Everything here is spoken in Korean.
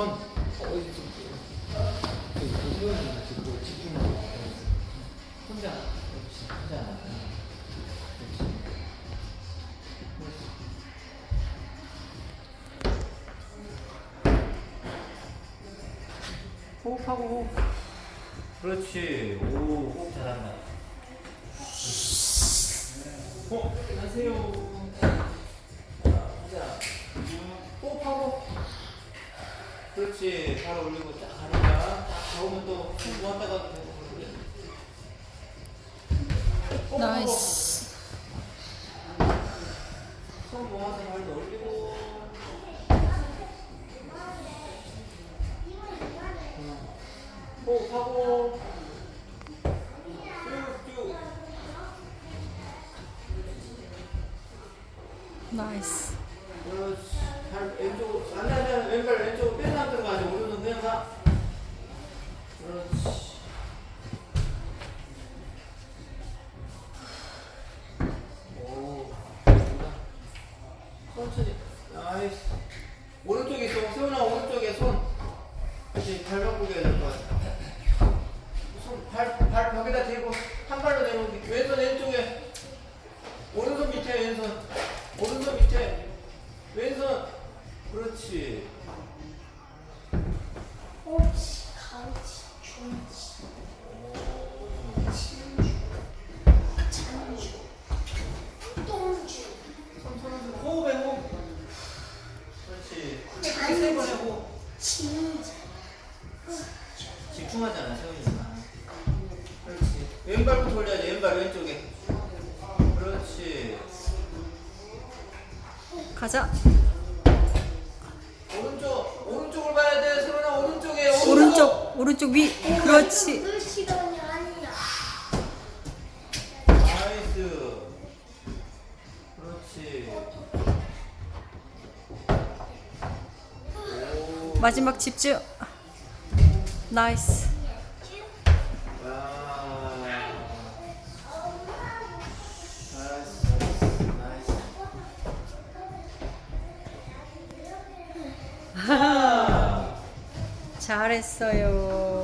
손. 어, 집중하고. 혼자. 혼자. 그렇지. 호흡하고 호흡. 그렇지. 오, 호흡 잘한다. 어, 안녕하세요. 그렇지. 발 올리고 딱 가니까 딱 가오면 또손 모았다가 되고 그래. 호흡하고. 나이스. 손 모아서 발도 올리고. 음. 호흡하고. 쭉쭉. 나이스. 그렇지. 발 왼쪽 안돼 왼발 왼쪽 들어가지 오른손 그냥 가. 그렇지. 오. 천천히. 나이스. 오른쪽에 있어. 세훈아 오른쪽에 손. 그렇지. 발 바꾸게 될것 같아. 세번 해고 집중하잖아 세훈이가. 그렇지. 왼발부터 올려야지. 왼발 왼쪽에. 그렇지. 가자. 오른쪽 오른쪽을 봐야 돼. 세훈아 오른쪽에 오른쪽. 오른쪽, 오른쪽 위. 그렇지. 그 시간이 마지막 집중. 나이스. 하나. 잘했어요.